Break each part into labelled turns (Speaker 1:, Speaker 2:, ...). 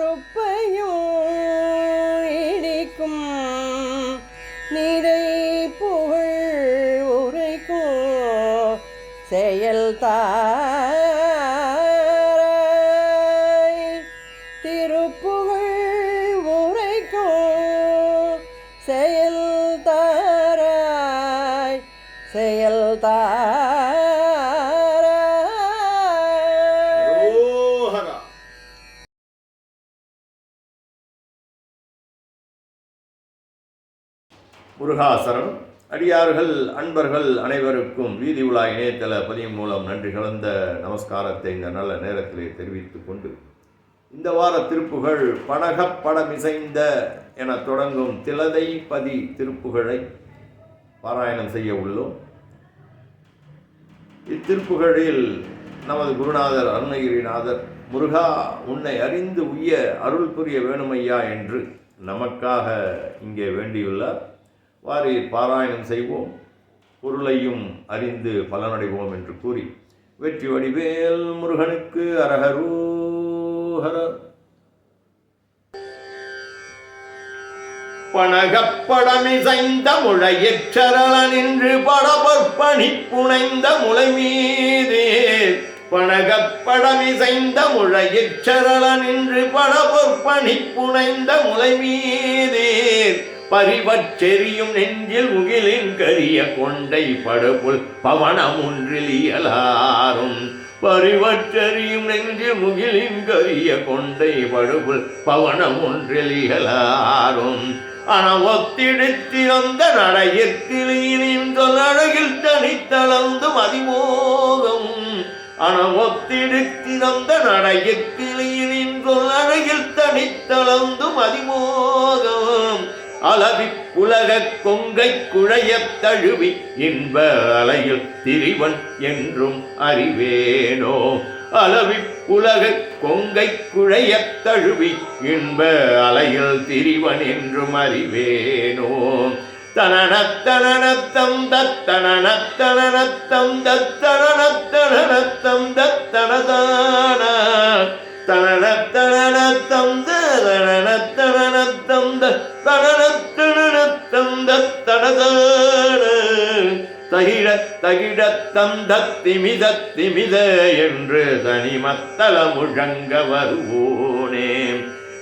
Speaker 1: பொறுப்பையும் இடிக்கும் நிறை புகழ் உரைக்கும். செயல் திருப்புகழ் உரைக்கும். செயல் தாராய்
Speaker 2: முருகாசரம் அடியார்கள் அன்பர்கள் அனைவருக்கும் வீதி உலா இணையதள பதிவு மூலம் நன்றி கலந்த நமஸ்காரத்தை இந்த நல்ல நேரத்திலே தெரிவித்துக் கொண்டு இந்த வார திருப்புகழ் பணகப் படமிசைந்த என தொடங்கும் திலதை பதி திருப்புகழை பாராயணம் செய்ய உள்ளோம். இத்திருப்புகழில் நமது குருநாதர் அருணகிரிநாதர் முருகா உன்னை அறிந்து உய்ய அருள் புரிய வேணுமையா என்று நமக்காக இங்கே வேண்டியுள்ளார். வாரி பாராயணம் செய்வோம். பொருளையும் அறிந்து பலனடைவோம் என்று கூறி வெற்றி வடிவேல் முருகனுக்கு அரகரூஹர. பணகப்படமிசைந்த முழையற்றரள நின்று படபற்பணி புனைந்த முளை மீதே பணகப்படமிசைந்த முழையற்றரள நின்று படபற்பணி புனைந்த முளை மீதே பரிவச்செறியும் நெஞ்சில் முகிலின் கரிய கொண்டை படுபுல் பவனம் ஒன்றில் இயலாரும் பரிவற்றறியும் நெஞ்சில் முகிலின் கரிய கொண்டை படுபுல் பவனம் ஒன்றில் இயலாரும் அனவொத்திடுத்திறந்த நடையிற்கிளியின் அழகில் தனித்தளந்து மதிமோகம். அனவொத்திடுத்திறந்த நடையிற்கிளியின் அழகில் தனித்தளந்து மதிமோகம். அளவி உலக கொங்கை குழையத் தழுவி இன்ப அலையில் திரிவன் என்றும் அறிவேனோ. அளவி உலக கொங்கை குழையத் தழுவி இன்ப அலையில் திரிவன் என்றும் அறிவேனோ. தனனத்தனனத்தம் தத்தனனத்தனனத்தம் தத்தனனத்தனனத்தம் தத்தனதான தகிடத்தம் தகிழத்தம் தத்திமித திமித என்று தனிமத்தல முழங்க வருவோனே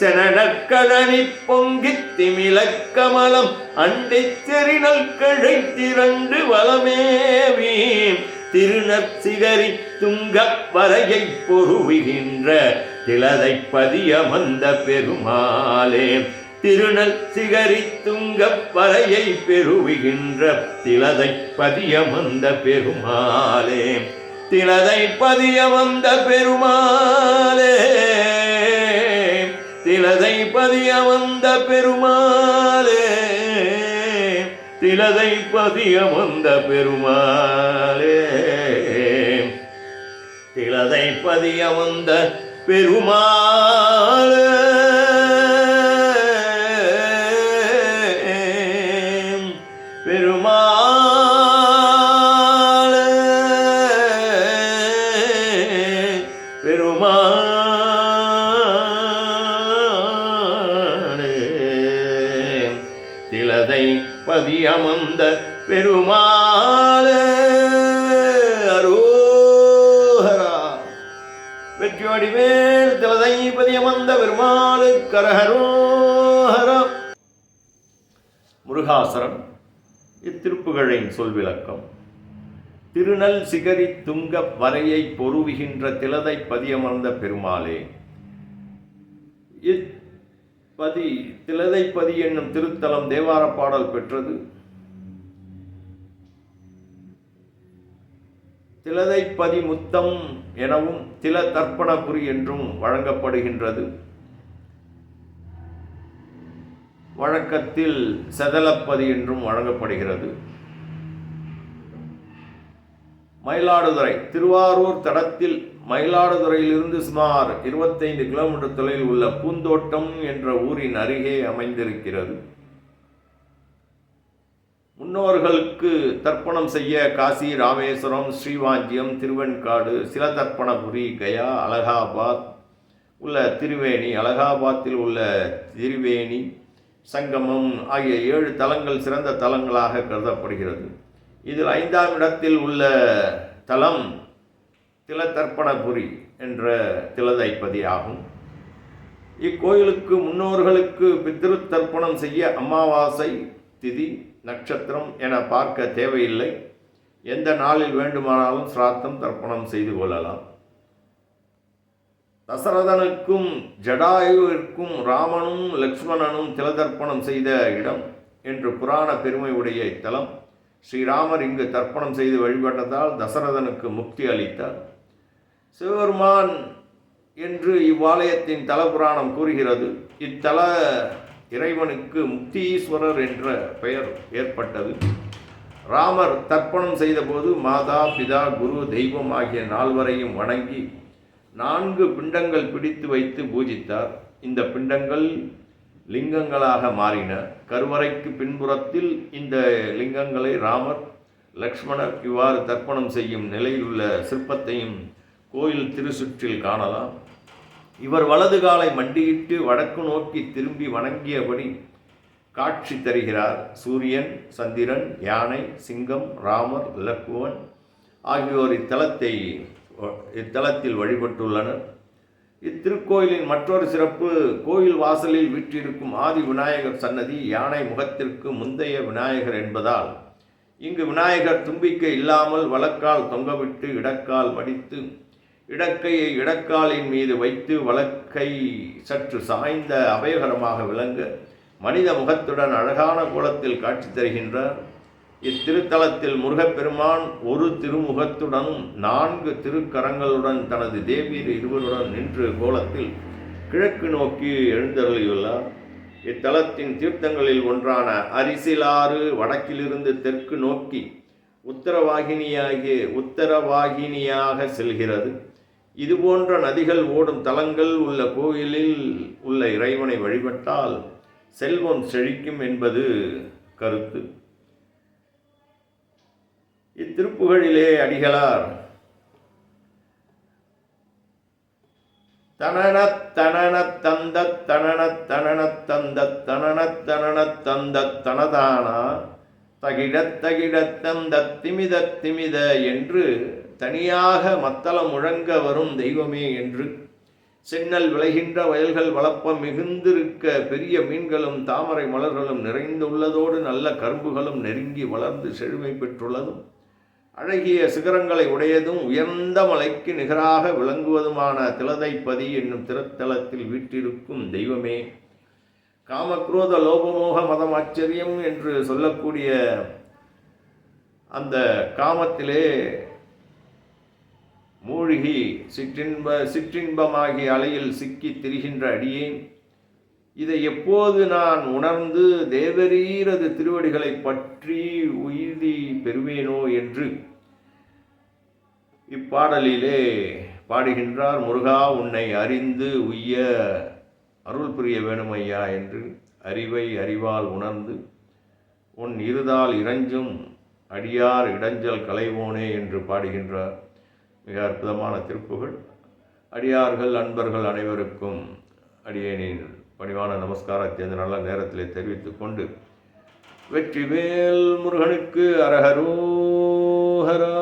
Speaker 2: செனடக்கழனி பொங்கி திமிழக்கமலம் கமலம் செறினல் கழை திரண்டு வளமேவி திருநற்சிகரி துங்கப் வரையை பொருவுகின்ற திலதை பதியமந்த பெருமாளே. திருநல் சிகரி துங்கப் வரையை பெருவுகின்ற திலதை பதியமந்த பெருமாளே. திலதை பதியமந்த பெருமாளே. திலதை பதிய வந்த பெருமாளே. திலதை பதிய வந்த பெருமாளே. திலதை பதிய வந்த பெருமாளே. பதியமந்த பெருமாள அரோஹரா. வெற்றியோடி மேல் திலதைபதி பதியமந்த பெருமாளு கரஹரோஹரா. முருகாசரம் இத்திருப்புகழின் சொல் விளக்கம் திருநல் சிகரி துங்க வரையை பொருவுகின்ற திலதை பதியமர்ந்த பெருமாளே பதி திலதைப்பதி என்னும் திருத்தலம் தேவார பாடல் பெற்றது. திலதைப்பதி முத்தம் எனவும் தில தர்ப்பணபுரி என்றும் வழங்கப்படுகின்றது. வழக்கத்தில் செதலப்பதி என்றும் வழங்கப்படுகிறது. மயிலாடுதுறை. திருவாரூர் தடத்தில் மயிலாடுதுறையிலிருந்து சுமார் இருபத்தைந்து கிலோமீட்டர் தொலைவில் உள்ள பூந்தோட்டம் என்ற ஊரின் அருகே அமைந்திருக்கிறது. முன்னோர்களுக்கு தர்ப்பணம் செய்ய காசி ராமேஸ்வரம் ஸ்ரீவாஞ்சியம் திருவெண்காடு சில தர்ப்பணபுரி கயா அலகாபாத் உள்ள திருவேணி அலகாபாத்தில் உள்ள திருவேணி சங்கமம் ஆகிய ஏழு தலங்கள் சிறந்த தலங்களாக கருதப்படுகிறது. இதில் ஐந்தாம் இடத்தில் உள்ள தலம் திலதர்ப்பணபுரி என்ற திலதைப்பதி ஆகும். இக்கோயிலுக்கு முன்னோர்களுக்கு பித்ரு தர்ப்பணம் செய்ய அமாவாசை திதி நட்சத்திரம் என பார்க்க தேவையில்லை. எந்த நாளில் வேண்டுமானாலும் சிராத்தம் தர்ப்பணம் செய்து கொள்ளலாம். தசரதனுக்கும் ஜடாயுவிற்கும் ராமனும் லக்ஷ்மணனும் திலதர்ப்பணம் செய்த இடம் என்று புராண பெருமை உடைய இத்தலம் ஸ்ரீராமர் இங்கு தர்ப்பணம் செய்து வழிபட்டதால் தசரதனுக்கு முக்தி அளித்தார். சிவபெருமான் என்று இவ்வாலயத்தின் தலபுராணம் கூறுகிறது இத்தல இறைவனுக்கு முக்தீஸ்வரர் என்ற பெயர் ஏற்பட்டது. ராமர் தர்ப்பணம் செய்தபோது மாதா பிதா குரு தெய்வம் ஆகிய நால்வரையும் வணங்கி நான்கு பிண்டங்கள் பிடித்து வைத்து பூஜித்தார். இந்த பிண்டங்கள் லிங்கங்களாக மாறின. கருவறைக்கு பின்புறத்தில் இந்த லிங்கங்களை ராமர் லக்ஷ்மணர் இவ்வாறு தர்ப்பணம் செய்யும் நிலையில் உள்ள சிற்பத்தையும் கோயில் திருச்சுற்றில் காணலாம். இவர் வலது காலை மண்டியிட்டு வடக்கு நோக்கி திரும்பி வணங்கியபடி காட்சி தருகிறார். சூரியன் சந்திரன் யானை சிங்கம் ராமர் இலக்குவன் ஆகியோர் இத்தலத்தை இத்தலத்தில் வழிபட்டுள்ளனர். இத்திருக்கோயிலின் மற்றொரு சிறப்பு கோயில் வாசலில் வீற்றிருக்கும் ஆதி விநாயகர் சன்னதி யானை முகத்திற்கு முந்தைய விநாயகர் என்பதால் இங்கு விநாயகர் தும்பிக்கை இல்லாமல் வழக்கால் தொங்கவிட்டு இடக்கால் மடித்து இடக்கையை இடக்காலின் மீது வைத்து வழக்கை சற்று சாய்ந்த அபயகரமாக விளங்க மனித முகத்துடன் அழகான கோலத்தில் காட்சி தருகின்றார். இத்திருத்தலத்தில் முருகப்பெருமான் ஒரு திருமுகத்துடனும் நான்கு திருக்கரங்களுடன் தனது தேவியர் இருவருடன் நின்று கோலத்தில் கிழக்கு நோக்கி எழுந்தருளியுள்ளார். இத்தலத்தின் தீர்த்தங்களில் ஒன்றான அரிசிலாறு வடக்கிலிருந்து தெற்கு நோக்கி உத்தரவாகினியாகிய உத்தரவாகினியாக செல்கிறது. இதுபோன்ற நதிகள் ஓடும் தலங்கள் உள்ள கோயிலில் உள்ள இறைவனை வழிபட்டால் செல்வம் செழிக்கும் என்பது கருத்து. திருப்புகழிலே அடிகளார். தனன தனன தந்த தனன தனன தந்த தனன தனன தந்த தனதானா? தகிடத் தகிடத் தந்த திமித திமித என்று தனியாக மத்தளம் முழங்க வரும் தெய்வமே என்று. சென்னல் விளைகின்ற வயல்கள் வளப்பம் மிகுந்திருக்க பெரிய மீன்களும் தாமரை மலர்களும் நிறைந்துள்ளதோடு நல்ல கரும்புகளும் நெருங்கி வளர்ந்து செழுமை பெற்றுள்ளதும். அழகிய சிகரங்களை உடையதும் உயர்ந்த மலைக்கு நிகராக விளங்குவதுமான திலதைப்பதி என்னும் திருத்தலத்தில் வீற்றிருக்கும் தெய்வமே. காமக்ரோத லோபமோக மதம் ஆச்சரியம் என்று சொல்லக்கூடிய அந்த காமத்திலே மூழ்கி சிற்றின்ப சிற்றின்பமாகிய அலையில் சிக்கி திரிகின்ற அடியேன் இதை எப்போது நான் உணர்ந்து தேவரீரது திருவடிகளை பற்றி உய்தி பெறுவேனோ என்று இப்பாடலிலே பாடுகின்றார் முருகா உன்னை அறிந்து உய்ய அருள் புரிய வேணுமையா? என்று அறிவை அறிவால் உணர்ந்து உன் இருதால் இறைஞ்சும் அடியார் இடைஞ்சல் களைவோனே என்று பாடுகின்றார். மிக அற்புதமான திருப்புகள். அடியார்கள் அன்பர்கள் அனைவருக்கும் அடியேனின் பணிவான நமஸ்காரத்தை அந்த நல்ல நேரத்திலே தெரிவித்து கொண்டு வெற்றிவேல் முருகனுக்கு அரகரோஹரா